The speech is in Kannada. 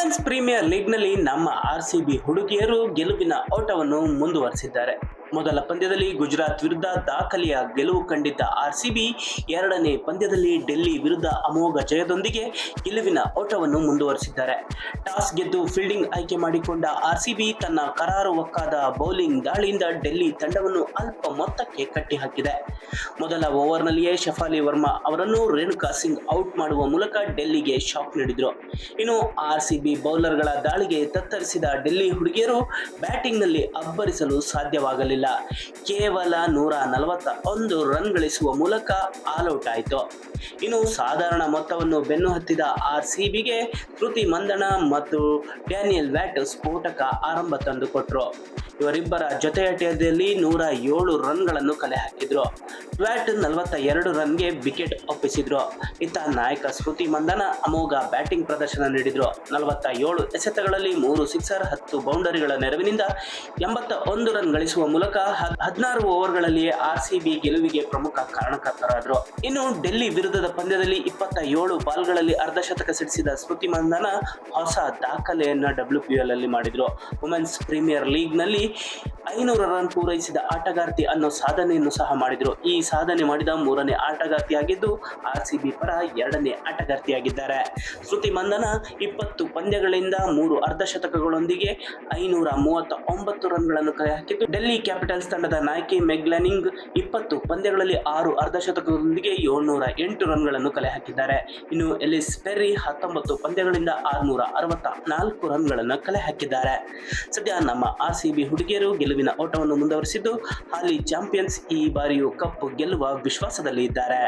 ವುಮೆನ್ಸ್ ಪ್ರೀಮಿಯರ್ ಲೀಗ್ನಲ್ಲಿ ನಮ್ಮ ಆರ್ ಸಿ ಹುಡುಗಿಯರು ಗೆಲುವಿನ ಓಟವನ್ನು ಮುಂದುವರೆಸಿದ್ದಾರೆ. ಮೊದಲ ಪಂದ್ಯದಲ್ಲಿ ಗುಜರಾತ್ ವಿರುದ್ಧ ದಾಖಲೆಯ ಗೆಲುವು ಕಂಡಿದ್ದ ಆರ್ಸಿಬಿ ಎರಡನೇ ಪಂದ್ಯದಲ್ಲಿ ಡೆಲ್ಲಿ ವಿರುದ್ಧ ಅಮೋಘ ಜಯದೊಂದಿಗೆ ಗೆಲುವಿನ ಓಟವನ್ನು ಮುಂದುವರೆಸಿದ್ದಾರೆ. ಟಾಸ್ ಗೆದ್ದು ಫೀಲ್ಡಿಂಗ್ ಆಯ್ಕೆ ಮಾಡಿಕೊಂಡ ಆರ್ಸಿಬಿ ತನ್ನ ಕರಾರುವಕ್ಕಾದ ಬೌಲಿಂಗ್ ದಾಳಿಯಿಂದ ಡೆಲ್ಲಿ ತಂಡವನ್ನು ಅಲ್ಪ ಮೊತ್ತಕ್ಕೆ ಕಟ್ಟಿಹಾಕಿದೆ. ಮೊದಲ ಓವರ್ನಲ್ಲಿಯೇ ಶಫಾಲಿ ವರ್ಮಾ ಅವರನ್ನು ರೇಣುಕಾ ಸಿಂಗ್ ಔಟ್ ಮಾಡುವ ಮೂಲಕ ಡೆಲ್ಲಿಗೆ ಶಾಕ್ ನೀಡಿದರು. ಇನ್ನು ಆರ್ಸಿಬಿ ಬೌಲರ್ಗಳ ದಾಳಿಗೆ ತತ್ತರಿಸಿದ ಡೆಲ್ಲಿ ಹುಡುಗಿಯರು ಬ್ಯಾಟಿಂಗ್ನಲ್ಲಿ ಅಬ್ಬರಿಸಲು ಸಾಧ್ಯವಾಗಲಿಲ್ಲ. ಕೇವಲ ನೂರ ನಲವತ್ತ ಒಂದು ರನ್ ಗಳಿಸುವ ಮೂಲಕ ಆಲ್ಔಟ್ ಆಯಿತು. ಇನ್ನು ಸಾಧಾರಣ ಮೊತ್ತವನ್ನು ಬೆನ್ನು ಹತ್ತಿದ ಆರ್ ಸಿ ಬಿಗೆ ಕೃತಿ ಮಂದಣ ಮತ್ತು ಡ್ಯಾನಿಯಲ್ ವ್ಯಾಟ್ ಸ್ಫೋಟಕ ಆರಂಭ ತಂದುಕೊಟ್ರು ಇವರಿಬ್ಬರ ಜೊತೆಯಾಟದಲ್ಲಿ ನೂರ ಏಳು ರನ್ಗಳನ್ನು ಕಲೆ ಹಾಕಿದ್ರು. ವ್ಯಾಟ್ ನಲವತ್ತ ಎರಡು ರನ್ಗೆ ವಿಕೆಟ್ ಒಪ್ಪಿಸಿದ್ರು. ಇತ್ತ ನಾಯಕ ಸ್ಮೃತಿ ಮಂದನ ಅಮೋಘ ಬ್ಯಾಟಿಂಗ್ ಪ್ರದರ್ಶನ ನೀಡಿದ್ರು. ನಲವತ್ತ ಏಳು ಎಸೆತಗಳಲ್ಲಿ ಮೂರು ಸಿಕ್ಸರ್ ಹತ್ತು ಬೌಂಡರಿಗಳ ನೆರವಿನಿಂದ ಎಂಬತ್ತ ಒಂದು ರನ್ ಗಳಿಸುವ ಮೂಲಕ ಹದಿನಾರು ಓವರ್ಗಳಲ್ಲಿಯೇ ಆರ್ ಸಿ ಬಿ ಗೆಲುವಿಗೆ ಪ್ರಮುಖ ಕಾರಣಕರ್ತರಾದರು. ಇನ್ನು ಡೆಲ್ಲಿ ವಿರುದ್ಧದ ಪಂದ್ಯದಲ್ಲಿ ಇಪ್ಪತ್ತ ಏಳು ಬಾಲ್ಗಳಲ್ಲಿ ಅರ್ಧಶತಕ ಸಿಡಿಸಿದ ಸ್ಮೃತಿ ಮಂದನ ಹೊಸ ದಾಖಲೆಯನ್ನ ಡಬ್ಲ್ಯೂ ಪಿ ಎಲ್ ಅಲ್ಲಿ ಮಾಡಿದ್ರು. ವುಮೆನ್ಸ್ ಪ್ರೀಮಿಯರ್ ಲೀಗ್ನಲ್ಲಿ ಐನೂರು ರನ್ ಪೂರೈಸಿದ ಆಟಗಾರ್ತಿ ಅನ್ನೋ ಸಾಧನೆಯನ್ನು ಸಹ ಮಾಡಿದರು. ಈ ಸಾಧನೆ ಮಾಡಿದ ಮೂರನೇ ಆಟಗಾರ್ತಿಯಾಗಿದ್ದು ಆರ್ ಸಿ ಬಿ ಪರ ಎರಡನೇ ಆಟಗಾರ್ತಿಯಾಗಿದ್ದಾರೆ. ಶ್ರುತಿ ಮಂದನ ಇಪ್ಪತ್ತು ಪಂದ್ಯಗಳಿಂದ ಮೂರು ಅರ್ಧಶತಕಗಳೊಂದಿಗೆ ಐನೂರ ಮೂವತ್ತ ಒಂಬತ್ತು ರನ್ಗಳನ್ನು ಕಲೆ ಹಾಕಿದ್ದು ಡೆಲ್ಲಿ ಕ್ಯಾಪಿಟಲ್ಸ್ ತಂಡದ ನಾಯಕಿ ಮೆಗ್ಲಾನಿಂಗ್ ಇಪ್ಪತ್ತು ಪಂದ್ಯಗಳಲ್ಲಿ ಆರು ಅರ್ಧಶತಕಗಳೊಂದಿಗೆ ಏಳ್ನೂರ ಎಂಟು ರನ್ಗಳನ್ನು ಕಲೆ ಹಾಕಿದ್ದಾರೆ ಇನ್ನು ಎಲಿಸ್ ಪೆರ್ರಿ ಹತ್ತೊಂಬತ್ತು ಪಂದ್ಯಗಳಿಂದ ಆರುನೂರ ಅರವತ್ತ ನಾಲ್ಕು ರನ್ಗಳನ್ನು ಕಲೆ ಹಾಕಿದ್ದಾರೆ ಸದ್ಯ ನಮ್ಮ ಆರ್ ಸಿ ಬಿ ಹುಡುಗಿಯರು ಗೆಲುವಿನ ಓಟವನ್ನು ಮುಂದುವರಿಸಿದ್ದು ಹಾಲಿ ಚಾಂಪಿಯನ್ಸ್ ಈ ಬಾರಿಯೂ ಕಪ್ ಗೆಲ್ಲುವ ವಿಶ್ವಾಸದಲ್ಲಿ ಇದ್ದಾರೆ